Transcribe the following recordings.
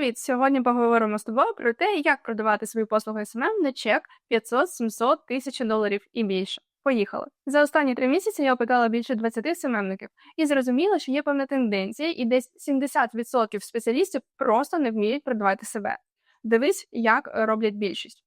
Привіт! Сьогодні поговоримо з тобою про те, як продавати свої послуги СММ на чек 500, 700, 1000 доларів і більше. Поїхали. За останні три місяці я опитала більше 20 СММників і зрозуміла, що є певна тенденція, і десь 70% спеціалістів просто не вміють продавати себе. Дивись, як роблять більшість.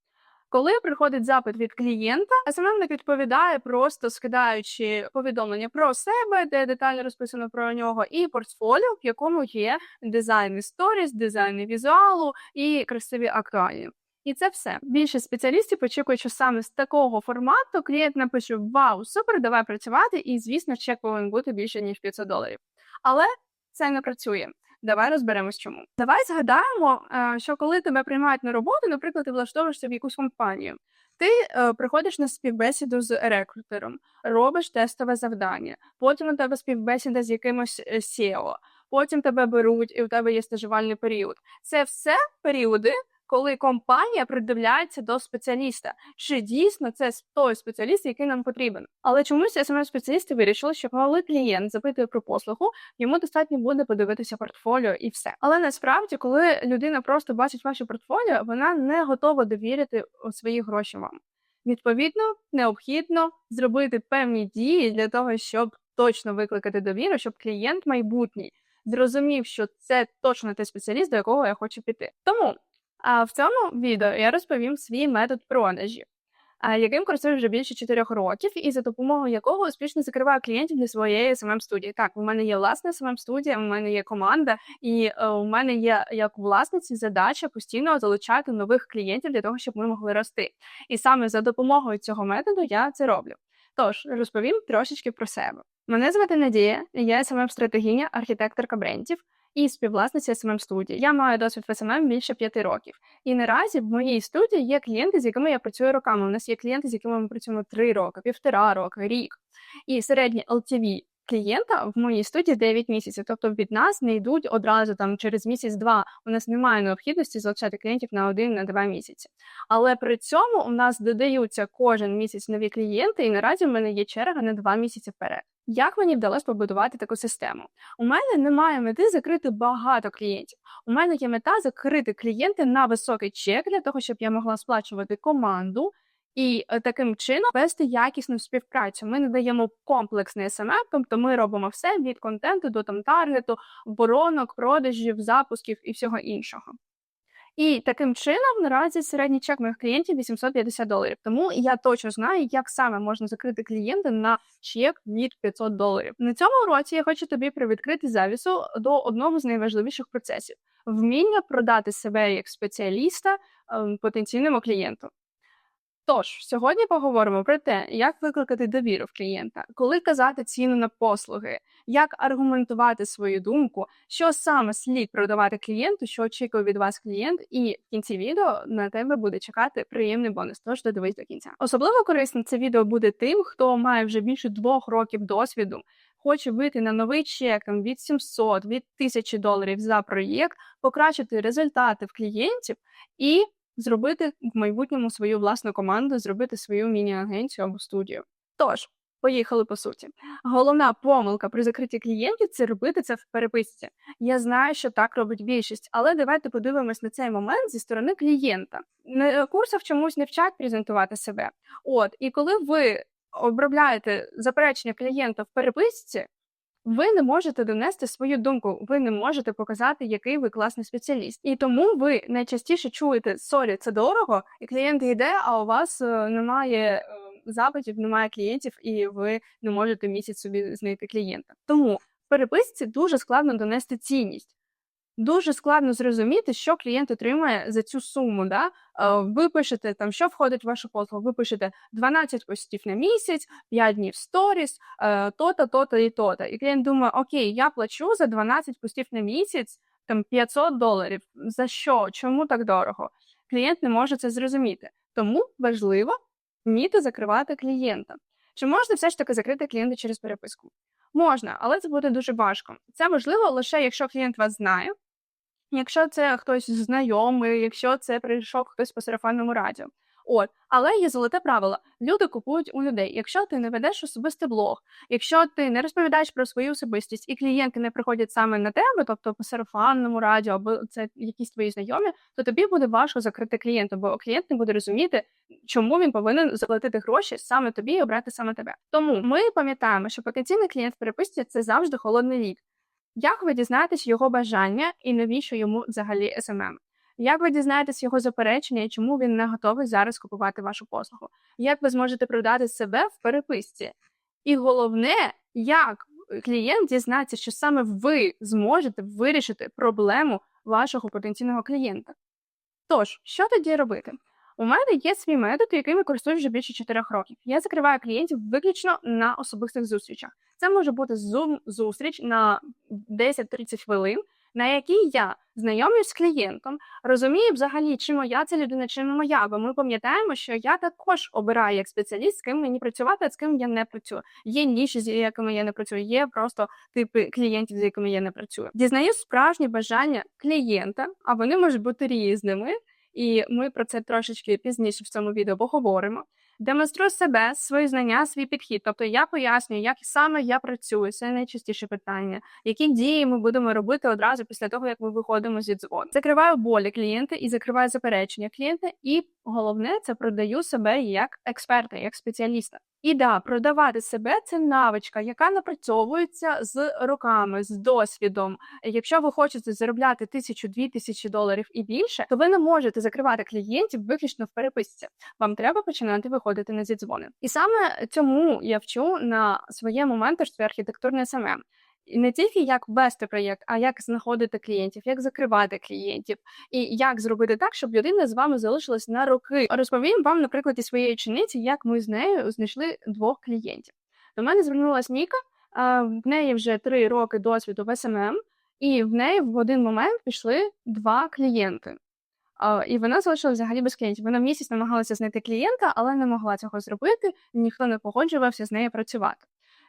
Коли приходить запит від клієнта, СММник відповідає, просто скидаючи повідомлення про себе, де детально розписано про нього, і портфоліо, в якому є дизайн сторіс, дизайн візуалу і красиві актуальні. І це все. Більше спеціалістів очікують, що саме з такого формату клієнт напише Вау, супер, давай працювати, і звісно, чек повинен бути більше ніж 500 доларів. Але це не працює. Давай розберемось, чому. Давай згадаємо, е, що коли тебе приймають на роботу, наприклад, ти влаштовуєшся в якусь компанію. Ти е, приходиш на співбесіду з рекрутером, робиш тестове завдання. Потім у тебе співбесіда з якимось е, SEO, потім тебе беруть, і у тебе є стажувальний період. Це все періоди, коли компанія придивляється до спеціаліста, чи дійсно це той спеціаліст, який нам потрібен. Але чомусь смс спеціалісти вирішили, що коли клієнт запитує про послугу, йому достатньо буде подивитися портфоліо і все. Але насправді, коли людина просто бачить ваше портфоліо, вона не готова довірити свої гроші вам. Відповідно, необхідно зробити певні дії для того, щоб точно викликати довіру, щоб клієнт майбутній зрозумів, що це точно той спеціаліст, до якого я хочу піти. Тому а в цьому відео я розповім свій метод продажів, яким користуюсь вже більше 4 років, і за допомогою якого успішно закриваю клієнтів для своєї смм студії. Так, у мене є власна смм студія, у мене є команда, і е, у мене є як власниці задача постійно залучати нових клієнтів для того, щоб ми могли рости. І саме за допомогою цього методу я це роблю. Тож розповім трошечки про себе. Мене звати Надія, я смм стратегіня архітекторка брендів і співвласниця смм студії. Я маю досвід в СММ більше п'яти років. І наразі в моїй студії є клієнти, з якими я працюю роками. У нас є клієнти, з якими ми працюємо три роки, півтора роки, рік. І середній LTV клієнта в моїй студії 9 місяців. Тобто від нас не йдуть одразу там через місяць-два. У нас немає необхідності залишати клієнтів на один на два місяці. Але при цьому у нас додаються кожен місяць нові клієнти, і наразі в мене є черга на два місяці вперед. Як мені вдалося побудувати таку систему? У мене немає мети закрити багато клієнтів. У мене є мета закрити клієнти на високий чек для того, щоб я могла сплачувати команду і е, таким чином вести якісну співпрацю. Ми надаємо комплексний СММ, тобто ми робимо все від контенту до там таргету, воронок, продажів, запусків і всього іншого. І таким чином наразі середній чек моїх клієнтів 850 доларів. Тому я точно знаю, як саме можна закрити клієнта на чек від 500 доларів. На цьому році я хочу тобі привідкрити завісу до одного з найважливіших процесів: вміння продати себе як спеціаліста ем, потенційному клієнту. Тож сьогодні поговоримо про те, як викликати довіру в клієнта, коли казати ціну на послуги, як аргументувати свою думку, що саме слід продавати клієнту, що очікує від вас клієнт, і в кінці відео на тебе буде чекати приємний бонус. Тож додивись до кінця. Особливо корисно це відео буде тим, хто має вже більше двох років досвіду. Хоче вийти на новий чек від 700, від 1000 доларів за проєкт, покращити результати в клієнтів і зробити в майбутньому свою власну команду, зробити свою міні-агенцію або студію. Тож, поїхали по суті. Головна помилка при закритті клієнтів це робити це в переписці. Я знаю, що так робить більшість, але давайте подивимось на цей момент зі сторони клієнта. На курсах чомусь не вчать презентувати себе. От, і коли ви обробляєте заперечення клієнта в переписці, ви не можете донести свою думку, ви не можете показати, який ви класний спеціаліст. І тому ви найчастіше чуєте сорі, це дорого, і клієнт йде, а у вас е, немає е, запитів, немає клієнтів, і ви не можете місяць собі знайти клієнта. Тому в переписці дуже складно донести цінність. Дуже складно зрозуміти, що клієнт отримає за цю суму. Да? Е, ви пишете там, що входить в вашу послугу. Ви пишете 12 постів на місяць, 5 днів сторіс, е, то-то, то-то і то-то. І клієнт думає, окей, я плачу за 12 постів на місяць там 500 доларів. За що? Чому так дорого? Клієнт не може це зрозуміти. Тому важливо вміти закривати клієнта. Чи можна все ж таки закрити клієнта через переписку? Можна, але це буде дуже важко. Це можливо лише якщо клієнт вас знає. Якщо це хтось знайомий, якщо це прийшов хтось по сарафанному радіо. От, але є золоте правило: люди купують у людей. Якщо ти не ведеш особистий блог, якщо ти не розповідаєш про свою особистість, і клієнти не приходять саме на тебе, тобто по сарафанному радіо, або це якісь твої знайомі, то тобі буде важко закрити клієнта, бо клієнт не буде розуміти, чому він повинен заплатити гроші саме тобі і обрати саме тебе. Тому ми пам'ятаємо, що потенційний клієнт в переписці це завжди холодний лік. Як ви дізнаєтесь його бажання і навіщо йому взагалі СММ? Як ви дізнаєтесь його заперечення і чому він не готовий зараз купувати вашу послугу? Як ви зможете продати себе в переписці? І головне, як клієнт дізнається, що саме ви зможете вирішити проблему вашого потенційного клієнта? Тож, що тоді робити? У мене є свій метод, яким я користуюсь вже більше 4 років. Я закриваю клієнтів виключно на особистих зустрічах. Це може бути зум зустріч на 10-30 хвилин, на якій я знайомлюсь з клієнтом, розумію взагалі, чи моя ця людина, чи не моя. Бо ми пам'ятаємо, що я також обираю як спеціаліст, з ким мені працювати, а з ким я не працюю. Є ніші, з якими я не працюю, є просто типи клієнтів, з якими я не працюю. Дізнаю справжні бажання клієнта, а вони можуть бути різними. І ми про це трошечки пізніше в цьому відео поговоримо. Демонструю себе, свої знання, свій підхід. Тобто я пояснюю, як саме я працюю, це найчастіше питання, які дії ми будемо робити одразу після того, як ми виходимо зі дзвону. Закриваю болі клієнта і закриваю заперечення клієнта, і головне це продаю себе як експерта, як спеціаліста. І да, продавати себе це навичка, яка напрацьовується з роками, з досвідом. Якщо ви хочете заробляти тисячу-дві тисячі доларів і більше, то ви не можете закривати клієнтів виключно в переписці. Вам треба починати виходити на зідзвони. І саме цьому я вчу на своєму менторстві архітектурне СММ. І не тільки як вести проєкт, а як знаходити клієнтів, як закривати клієнтів, і як зробити так, щоб людина з вами залишилась на роки. Розповім вам на прикладі своєї чиниці, як ми з нею знайшли двох клієнтів. До мене звернулася Ніка, в неї вже три роки досвіду в СММ, і в неї в один момент пішли два клієнти. І вона залишилася взагалі без клієнтів. Вона місяць намагалася знайти клієнта, але не могла цього зробити. Ніхто не погоджувався з нею працювати.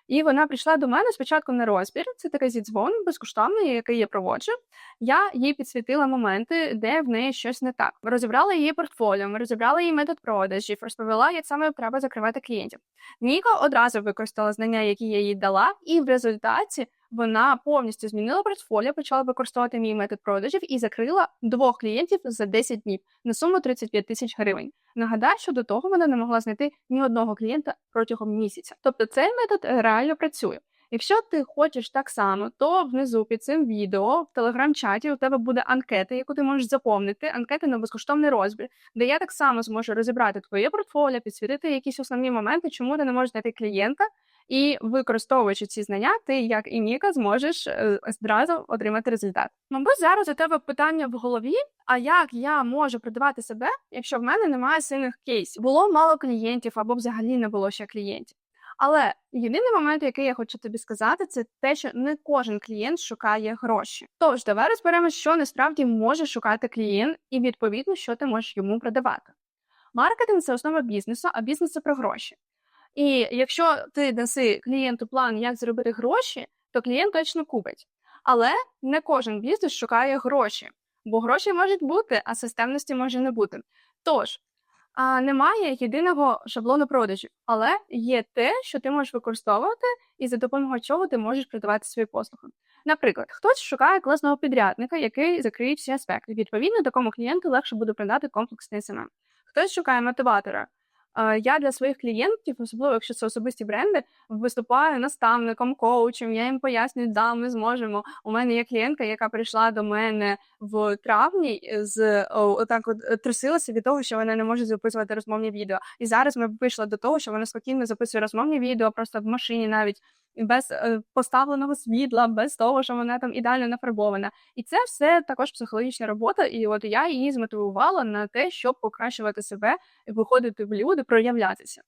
І вона прийшла до мене спочатку на розбір. Це такий зідзвон безкоштовний, який я проводжу. Я їй підсвітила моменти, де в неї щось не так. Розібрала її портфоліо, ми розібрали її метод продажів, розповіла, як саме треба закривати клієнтів. Ніка одразу використала знання, які я їй дала, і в результаті вона повністю змінила портфоліо, почала використовувати мій метод продажів і закрила двох клієнтів за 10 днів на суму 35 тисяч гривень. Нагадаю, що до того вона не могла знайти ні одного клієнта протягом місяця. Тобто цей метод реально працює. Якщо ти хочеш так само, то внизу під цим відео в телеграм-чаті у тебе буде анкета, яку ти можеш заповнити, анкети на безкоштовний розбір, де я так само зможу розібрати твоє портфоліо, підсвітити якісь основні моменти, чому ти не можеш знайти клієнта, і використовуючи ці знання, ти, як і Ніка, зможеш е, зразу отримати результат. Мабуть, зараз у тебе питання в голові: а як я можу продавати себе, якщо в мене немає сильних кейсів? Було мало клієнтів або взагалі не було ще клієнтів. Але єдиний момент, який я хочу тобі сказати, це те, що не кожен клієнт шукає гроші. Тож давай розберемо, що насправді може шукати клієнт, і відповідно, що ти можеш йому продавати. Маркетинг це основа бізнесу, а бізнес це про гроші. І якщо ти даси клієнту план, як зробити гроші, то клієнт точно купить. Але не кожен бізнес шукає гроші, бо гроші можуть бути, а системності може не бути. Тож немає єдиного шаблону продажів, але є те, що ти можеш використовувати, і за допомогою чого ти можеш продавати свої послуги. Наприклад, хтось шукає класного підрядника, який закриє всі аспекти. Відповідно, такому клієнту легше буде продати комплексний СММ. Хтось шукає мотиватора. Я для своїх клієнтів, особливо якщо це особисті бренди, виступаю наставником, коучем. Я їм пояснюю, да, ми зможемо. У мене є клієнтка, яка прийшла до мене в травні, з отак от е, трусилася від того, що вона не може записувати розмовні відео. І зараз ми вийшли до того, що вона спокійно записує розмовні відео, просто в машині навіть без е, поставленого світла, без того, що вона там ідеально нафарбована. І це все також психологічна робота. І от я її змотивувала на те, щоб покращувати себе, виходити в люди, проявлятися.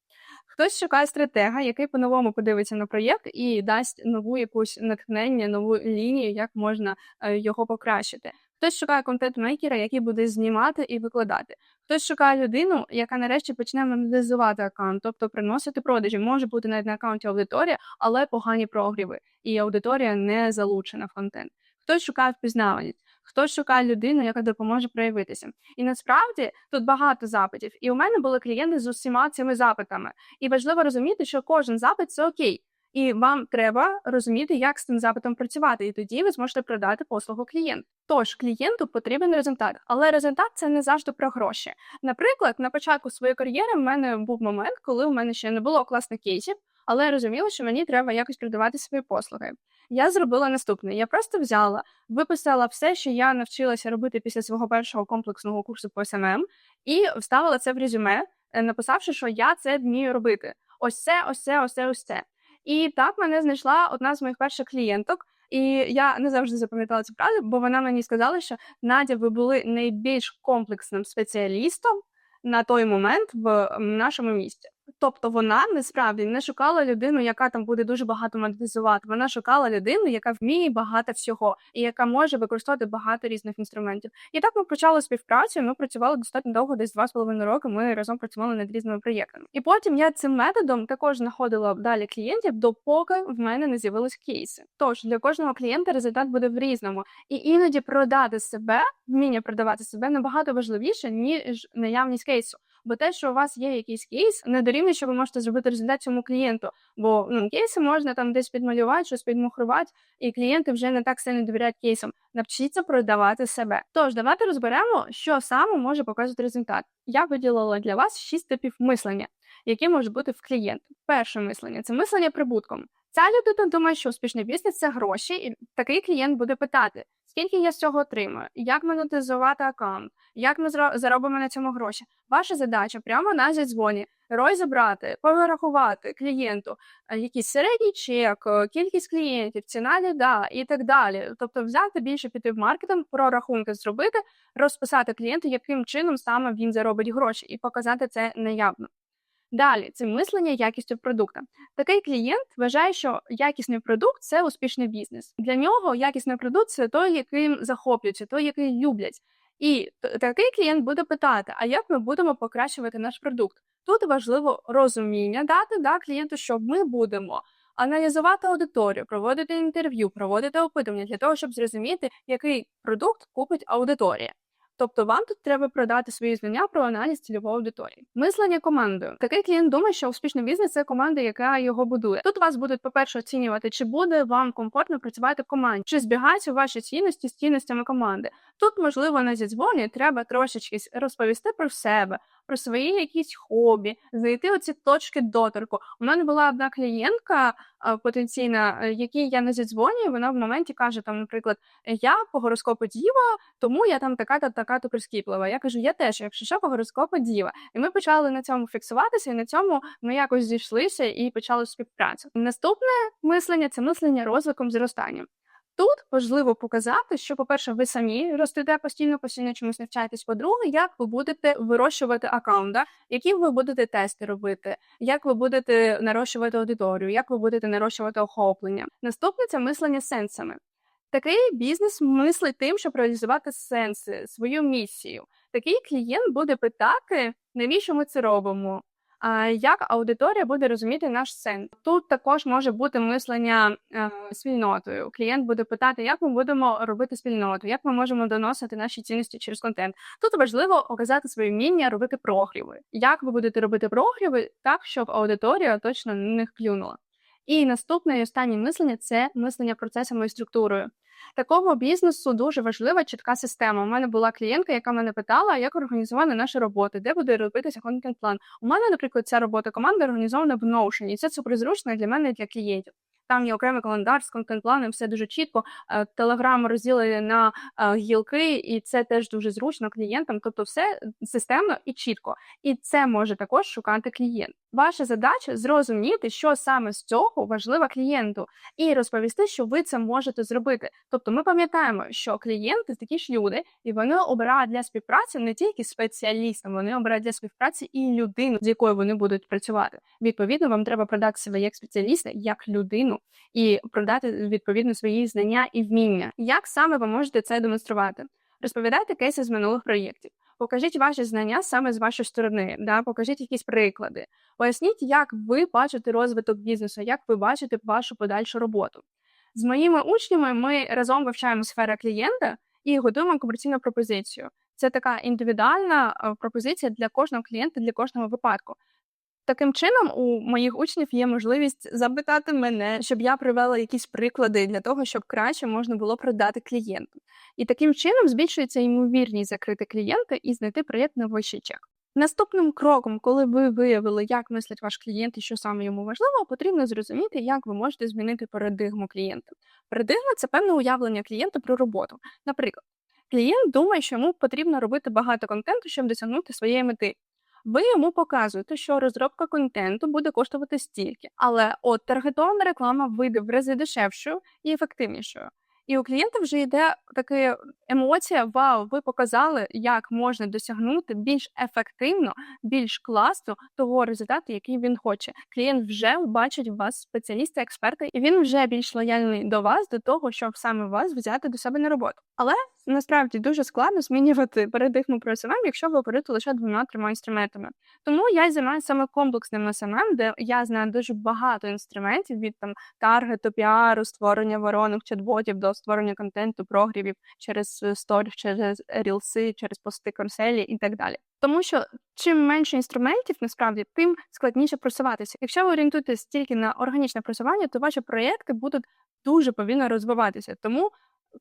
Хтось шукає стратега, який по-новому подивиться на проєкт і дасть нову якусь натхнення, нову лінію, як можна е, його покращити. Хтось шукає контент-мейкера, який буде знімати і викладати. Хтось шукає людину, яка нарешті почне монетизувати аккаунт, тобто приносити продажі. Може бути навіть на аккаунті аудиторія, але погані прогріви, і аудиторія не залучена в контент. Хтось шукає впізнаваність. хтось шукає людину, яка допоможе проявитися. І насправді тут багато запитів. І у мене були клієнти з усіма цими запитами. І важливо розуміти, що кожен запит це окей. І вам треба розуміти, як з цим запитом працювати, і тоді ви зможете продати послугу клієнту. Тож клієнту потрібен результат, але результат це не завжди про гроші. Наприклад, на початку своєї кар'єри в мене був момент, коли у мене ще не було класних кейсів, але я розуміла, що мені треба якось продавати свої послуги. Я зробила наступне: я просто взяла, виписала все, що я навчилася робити після свого першого комплексного курсу по СММ, і вставила це в резюме, е, написавши, що я це вмію робити. Ось це, ось це, ось це, ось це. І так мене знайшла одна з моїх перших клієнток. І я не завжди запам'ятала цю фразу, бо вона мені сказала, що Надя, ви були найбільш комплексним спеціалістом на той момент в нашому місті. Тобто вона насправді не шукала людину, яка там буде дуже багато монетизувати. Вона шукала людину, яка вміє багато всього і яка може використовувати багато різних інструментів. І так ми почали співпрацю. Ми працювали достатньо довго, десь два з половиною роки. Ми разом працювали над різними проєктами. І потім я цим методом також знаходила далі клієнтів, допоки в мене не з'явились кейси. Тож для кожного клієнта результат буде в різному, і іноді продати себе, вміння продавати себе набагато важливіше ніж наявність кейсу. Бо те, що у вас є якийсь кейс, не дорівнює, що ви можете зробити результат цьому клієнту. Бо ну, кейси можна там десь підмалювати, щось підмухрувати, і клієнти вже не так сильно довіряють кейсам. Навчіться продавати себе. Тож, давайте розберемо, що саме може показувати результат. Я виділила для вас шість типів мислення, які можуть бути в клієнта. Перше мислення це мислення прибутком. Ця людина думає, що успішний бізнес це гроші, і такий клієнт буде питати, скільки я з цього отримую, як монетизувати аккаунт, як ми заробимо на цьому гроші. Ваша задача прямо на зідзвоні розібрати, порахувати клієнту е, якийсь середній чек, е, кількість клієнтів, ціна ліда і так далі. Тобто, взяти більше піти в маркетинг, прорахунки зробити, розписати клієнту, яким чином саме він заробить гроші, і показати це наявно. Далі це мислення якістю продукту. Такий клієнт вважає, що якісний продукт це успішний бізнес. Для нього якісний продукт це той, яким захоплюються, той, який люблять. І такий клієнт буде питати: а як ми будемо покращувати наш продукт? Тут важливо розуміння дати да, клієнту, що ми будемо аналізувати аудиторію, проводити інтерв'ю, проводити опитування для того, щоб зрозуміти, який продукт купить аудиторія. Тобто вам тут треба продати свої знання про аналіз цільової аудиторії. Мислення командою. Такий клієнт думає, що успішний бізнес це команда, яка його будує. Тут вас будуть, по-перше, оцінювати, чи буде вам комфортно працювати в команді, чи збігаються ваші цінності з цінностями команди. Тут, можливо, на зідзвоні треба трошечки розповісти про себе, про свої якісь хобі, знайти оці точки доторку. У мене була одна клієнтка потенційна, е, якій я не зідзвонюю, вона в моменті каже, там, наприклад, я по гороскопу діва, тому я там така-то така-то прискіплива. Я кажу, я теж, якщо що, по гороскопу діва. І ми почали на цьому фіксуватися, і на цьому ми якось зійшлися і почали співпрацю. Наступне мислення це мислення розвитком зростанням. Тут важливо показати, що, по-перше, ви самі ростете постійно, постійно чомусь навчаєтесь. По-друге, як ви будете вирощувати аккаунт, які ви будете тести робити, як ви будете нарощувати аудиторію, як ви будете нарощувати охоплення. Наступне це мислення сенсами. Такий бізнес мислить тим, щоб реалізувати сенси, свою місію. Такий клієнт буде питати, навіщо ми це робимо, як аудиторія буде розуміти наш сенс? Тут також може бути мислення е, спільнотою. Клієнт буде питати, як ми будемо робити спільноту, як ми можемо доносити наші цінності через контент. Тут важливо оказати своє вміння робити прогріви. Як ви будете робити прогріви так, щоб аудиторія точно на них клюнула? І наступне і останнє мислення це мислення процесами і структурою. Такого бізнесу дуже важлива чітка система. У мене була клієнтка, яка мене питала, як організована наша робота, де буде робитися контент-план. У мене, наприклад, ця робота команди організована в Notion, і це суперзручно для мене і для клієнтів. Там є окремий календар з контент-планом, все дуже чітко. Телеграм розділені на гілки, і це теж дуже зручно клієнтам. Тобто, все системно і чітко. І це може також шукати клієнт. Ваша задача зрозуміти, що саме з цього важливо клієнту, і розповісти, що ви це можете зробити. Тобто, ми пам'ятаємо, що клієнти такі ж люди, і вони обирають для співпраці не тільки спеціаліста, вони обирають для співпраці і людину, з якою вони будуть працювати. Відповідно, вам треба продати себе як спеціаліста, як людину, і продати відповідно свої знання і вміння. Як саме ви можете це демонструвати? Розповідайте кейси з минулих проєктів. Покажіть ваші знання саме з вашої сторони, да? покажіть якісь приклади. Поясніть, як ви бачите розвиток бізнесу, як ви бачите вашу подальшу роботу. З моїми учнями ми разом вивчаємо сферу клієнта, і готуємо комерційну пропозицію. Це така індивідуальна е, пропозиція для кожного клієнта, для кожного випадку. Таким чином, у моїх учнів є можливість запитати мене, щоб я привела якісь приклади для того, щоб краще можна було продати клієнту. І таким чином збільшується ймовірність закрити клієнта і знайти проєкт на вищий чек. Наступним кроком, коли ви виявили, як мислить ваш клієнт і що саме йому важливо, потрібно зрозуміти, як ви можете змінити парадигму клієнта. Парадигма це певне уявлення клієнта про роботу. Наприклад, клієнт думає, що йому потрібно робити багато контенту, щоб досягнути своєї мети. Ви йому показуєте, що розробка контенту буде коштувати стільки, але от таргетована реклама вийде в рази дешевшою і ефективнішою. І у клієнта вже йде така емоція: Вау, ви показали, як можна досягнути більш ефективно, більш класно того результату, який він хоче. Клієнт вже бачить в вас спеціаліста, експерта, і він вже більш лояльний до вас, до того, щоб саме вас взяти до себе на роботу. Але насправді дуже складно змінювати парадигму про SMM, якщо ви оперуєте лише двома-трьома інструментами. Тому я займаюся саме комплексним SMM, де я знаю дуже багато інструментів від там таргету, піару, створення воронок, чат-ботів до створення контенту, прогрівів через сторіс, через рілси, через пости конселі і так далі. Тому що чим менше інструментів, насправді, тим складніше просуватися. Якщо ви орієнтуєтесь тільки на органічне просування, то ваші проєкти будуть дуже повільно розвиватися. Тому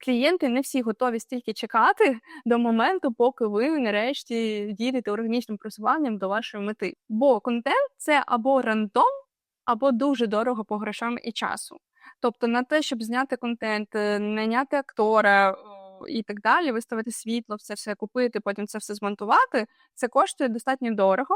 клієнти не всі готові стільки чекати до моменту, поки ви нарешті дійдете органічним просуванням до вашої мети. Бо контент це або рандом, або дуже дорого по грошам і часу. Тобто на те, щоб зняти контент, е, наняти актора і так далі, виставити світло, все все купити, потім це все змонтувати, це коштує достатньо дорого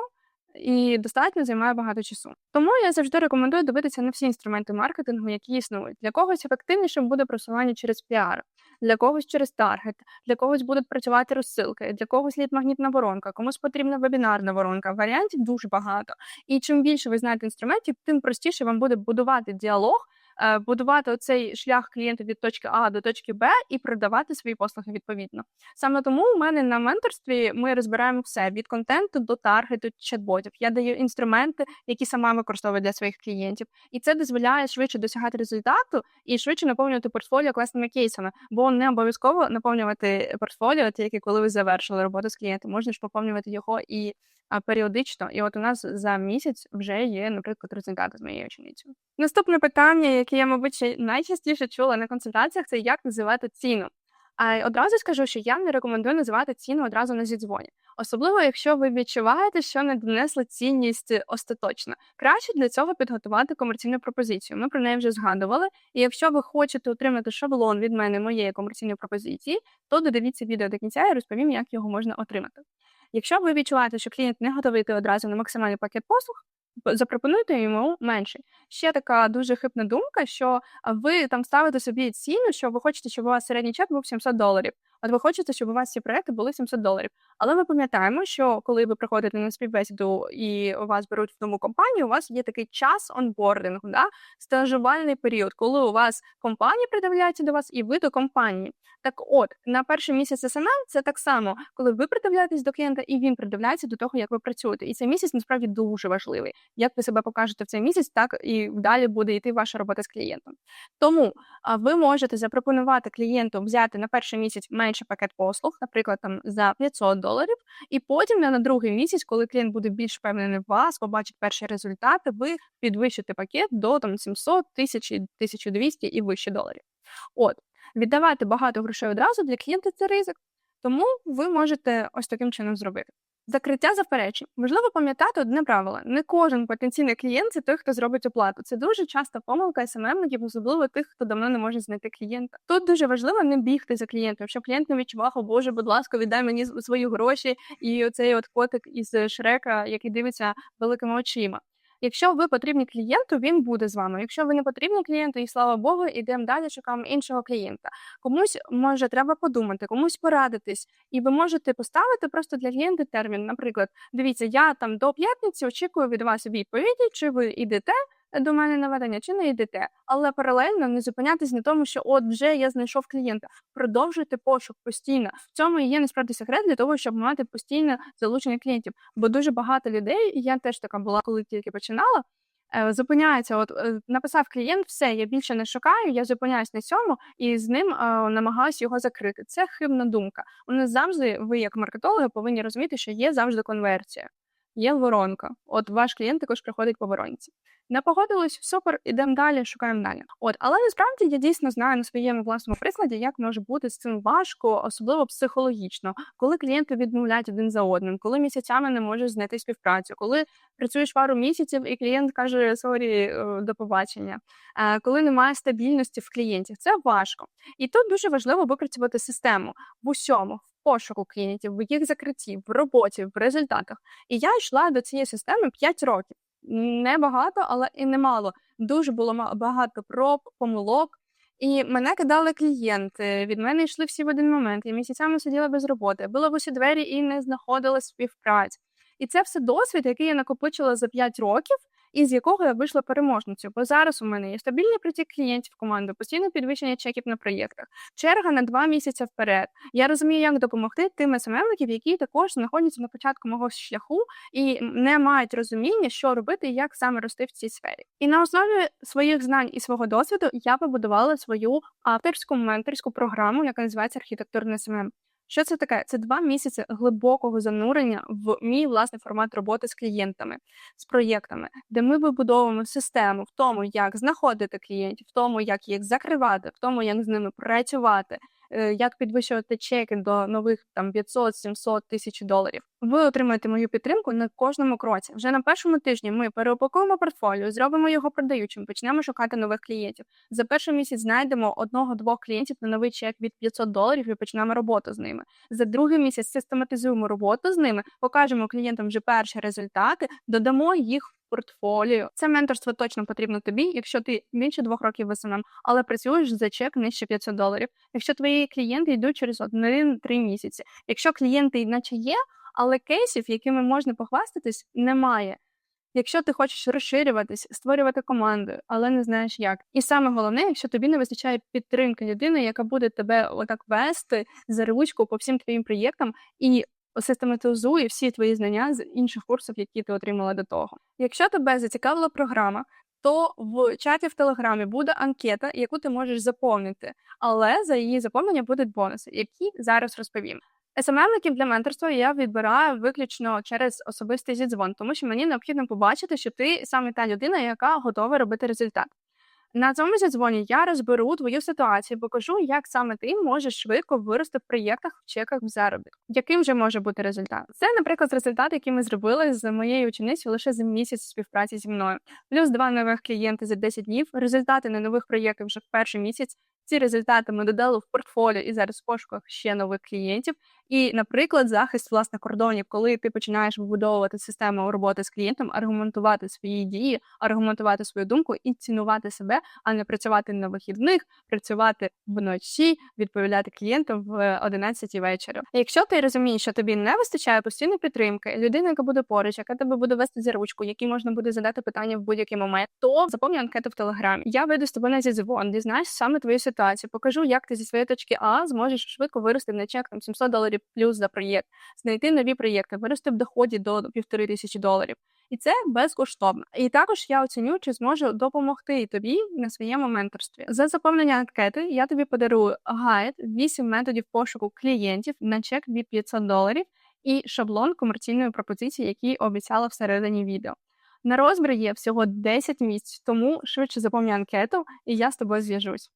і достатньо займає багато часу. Тому я завжди рекомендую дивитися на всі інструменти маркетингу, які існують. Для когось ефективнішим буде просування через піар, для когось через таргет, для когось будуть працювати розсилки, для когось лід магнітна воронка, комусь потрібна вебінарна воронка. Варіантів дуже багато. І чим більше ви знаєте інструментів, тим простіше вам буде будувати діалог. Е, будувати оцей шлях клієнта від точки А до точки Б і продавати свої послуги відповідно. Саме тому у мене на менторстві ми розбираємо все від контенту до таргету чат-ботів. Я даю інструменти, які сама використовую для своїх клієнтів, і це дозволяє швидше досягати результату і швидше наповнювати портфоліо класними кейсами, бо не обов'язково наповнювати портфоліо, тільки коли ви завершили роботу з клієнтом. Можна ж поповнювати його і періодично. І от у нас за місяць вже є, наприклад, результати з моєю ученицею. Наступне питання, яке я, мабуть, найчастіше чула на консультаціях, це як називати ціну. А одразу скажу, що я не рекомендую називати ціну одразу на зідзвоні. Особливо, якщо ви відчуваєте, що не донесли цінність остаточно. Краще для цього підготувати комерційну пропозицію. Ми про неї вже згадували. І якщо ви хочете отримати шаблон від мене моєї комерційної пропозиції, то додивіться відео до кінця і розповім, як його можна отримати. Якщо ви відчуваєте, що клієнт не готовий йти одразу на максимальний пакет послуг, запропонуйте йому менше. Ще така дуже хибна думка, що ви там ставите собі ціну, що ви хочете, щоб у вас середній чек був 700 доларів. От ви хочете, щоб у вас ці проекти були 700 доларів. Але ми пам'ятаємо, що коли ви приходите на співбесіду і вас беруть в нову компанію, у вас є такий час онбордингу, да? стажувальний період, коли у вас компанія придивляється до вас, і ви до компанії. Так, от на перший місяць СММ це так само, коли ви придивляєтесь до клієнта, і він придивляється до того, як ви працюєте. І цей місяць насправді дуже важливий. Як ви себе покажете в цей місяць, так і далі буде йти ваша робота з клієнтом. Тому ви можете запропонувати клієнту взяти на перший місяць менше пакет послуг, наприклад, там за 500 доларів, і потім на другий місяць, коли клієнт буде більш впевнений в вас, побачить перші результати, ви підвищите пакет до там 700, 1000, 1200 і вище доларів. От віддавати багато грошей одразу для клієнта це ризик. Тому ви можете ось таким чином зробити. Закриття заперечень. Важливо пам'ятати одне правило: не кожен потенційний клієнт це той, хто зробить оплату. Це дуже часто помилка СММників, особливо тих, хто давно не може знайти клієнта. Тут дуже важливо не бігти за клієнтом, щоб клієнт не відчував, о Боже, будь ласка, віддай мені свої гроші, і оцей от котик із шрека, який дивиться великими очима. Якщо ви потрібні клієнту, він буде з вами. Якщо ви не потрібні клієнту, і слава Богу, йдемо далі, шукаємо іншого клієнта. Комусь може треба подумати, комусь порадитись, і ви можете поставити просто для клієнта термін. Наприклад, дивіться, я там до п'ятниці очікую від вас відповіді, чи ви йдете до мене наведення, чи не йдете, але паралельно не зупинятись на тому, що от вже я знайшов клієнта. Продовжуйте пошук постійно. В цьому і є насправді секрет для того, щоб мати постійне залучення клієнтів. Бо дуже багато людей, я теж така була, коли тільки починала. Е, зупиняється, от е, написав клієнт, все, я більше не шукаю, я зупиняюсь на цьому і з ним е, намагаюся його закрити. Це хибна думка. У нас завжди, ви як маркетологи, повинні розуміти, що є завжди конверсія, є воронка. От ваш клієнт також приходить по воронці. Не погодились, супер, ідемо далі, шукаємо далі. От, але насправді я дійсно знаю на своєму власному прикладі, як може бути з цим важко, особливо психологічно, коли клієнти відмовляють один за одним, коли місяцями не можеш знайти співпрацю, коли працюєш пару місяців і клієнт каже сорі, е, до побачення, е, коли немає стабільності в клієнтів. Це важко. І тут дуже важливо випрацювати систему в усьому. Пошуку клієнтів, в їх закритті, в роботі, в результатах. І я йшла до цієї системи 5 років. Небагато, але і немало. Дуже було багато проб, помилок. І мене кидали клієнти. Від мене йшли всі в один момент. Я місяцями сиділа без роботи, била в усі двері і не знаходила співпраць. І це все досвід, який я накопичила за 5 років, і з якого я вийшла переможницю. Бо зараз у мене є стабільний притік клієнтів в команду, постійне підвищення чеків на проєктах, черга на два місяці вперед. Я розумію, як допомогти тим СММників, які також знаходяться на початку мого шляху і не мають розуміння, що робити і як саме рости в цій сфері. І на основі своїх знань і свого досвіду я побудувала свою авторську менторську програму, яка називається архітектурний СММ. Що це таке? Це два місяці глибокого занурення в мій власний формат роботи з клієнтами, з проєктами, де ми вибудовуємо систему в тому, як знаходити клієнтів, в тому, як їх закривати, в тому, як з ними працювати. Е, як підвищувати чеки до нових там 500-700 тисяч доларів. Ви отримаєте мою підтримку на кожному кроці. Вже на першому тижні ми переупакуємо портфоліо, зробимо його продаючим, почнемо шукати нових клієнтів. За перший місяць знайдемо одного-двох клієнтів на новий чек від 500 доларів і почнемо роботу з ними. За другий місяць систематизуємо роботу з ними, покажемо клієнтам вже перші результати, додамо їх портфоліо. Це менторство точно потрібно тобі, якщо ти більше двох років в СММ, але працюєш за чек нижче 500 доларів. Якщо твої клієнти йдуть через один-три місяці. Якщо клієнти іначе є, але кейсів, якими можна похвастатись, немає. Якщо ти хочеш розширюватись, створювати команду, але не знаєш як. І саме головне, якщо тобі не вистачає підтримки людини, яка буде тебе отак вести за ручку по всім твоїм проєктам і систематизує всі твої знання з інших курсів, які ти отримала до того. Якщо тебе зацікавила програма, то в чаті в Телеграмі буде анкета, яку ти можеш заповнити, але за її заповнення будуть бонуси, які зараз розповім. СММників для менторства я відбираю виключно через особистий зідзвон, тому що мені необхідно побачити, що ти саме та людина, яка готова робити результат. На цьому зідзвоні я розберу твою ситуацію, покажу, як саме ти можеш швидко вирости в проєктах, в чеках в заробітку. Яким же може бути результат? Це, наприклад, результат, який ми зробили з моєю ученицею лише за місяць співпраці зі мною, плюс два нових клієнти за 10 днів. Результати на нових проєктах вже в перший місяць. Ці результати ми додали в портфоліо і зараз в пошуках ще нових клієнтів. І, наприклад, захист власне кордонів, коли ти починаєш вибудовувати систему роботи з клієнтом, аргументувати свої дії, аргументувати свою думку і цінувати себе, а не працювати на вихідних, працювати вночі, відповідати клієнтам в 11 вечора. Якщо ти розумієш, що тобі не вистачає постійної підтримки, людина, яка буде поруч, яка тебе буде вести за ручку, якій можна буде задати питання в будь-який момент, то заповні анкету в телеграмі. Я вийду з тобою на зізвон, дізнаюсь саме твою ситуацію, покажу, як ти зі своєї точки А зможеш швидко вирости на чек там 700 доларів плюс за проєкт, знайти нові проєкти, вирости в доході до півтори тисячі доларів. І це безкоштовно. І також я оціню, чи зможу допомогти тобі на своєму менторстві. За заповнення анкети я тобі подарую гайд, 8 методів пошуку клієнтів на чек від 500 доларів і шаблон комерційної пропозиції, який обіцяла всередині відео. На розбір є всього 10 місць, тому швидше заповнюй анкету, і я з тобою зв'яжусь.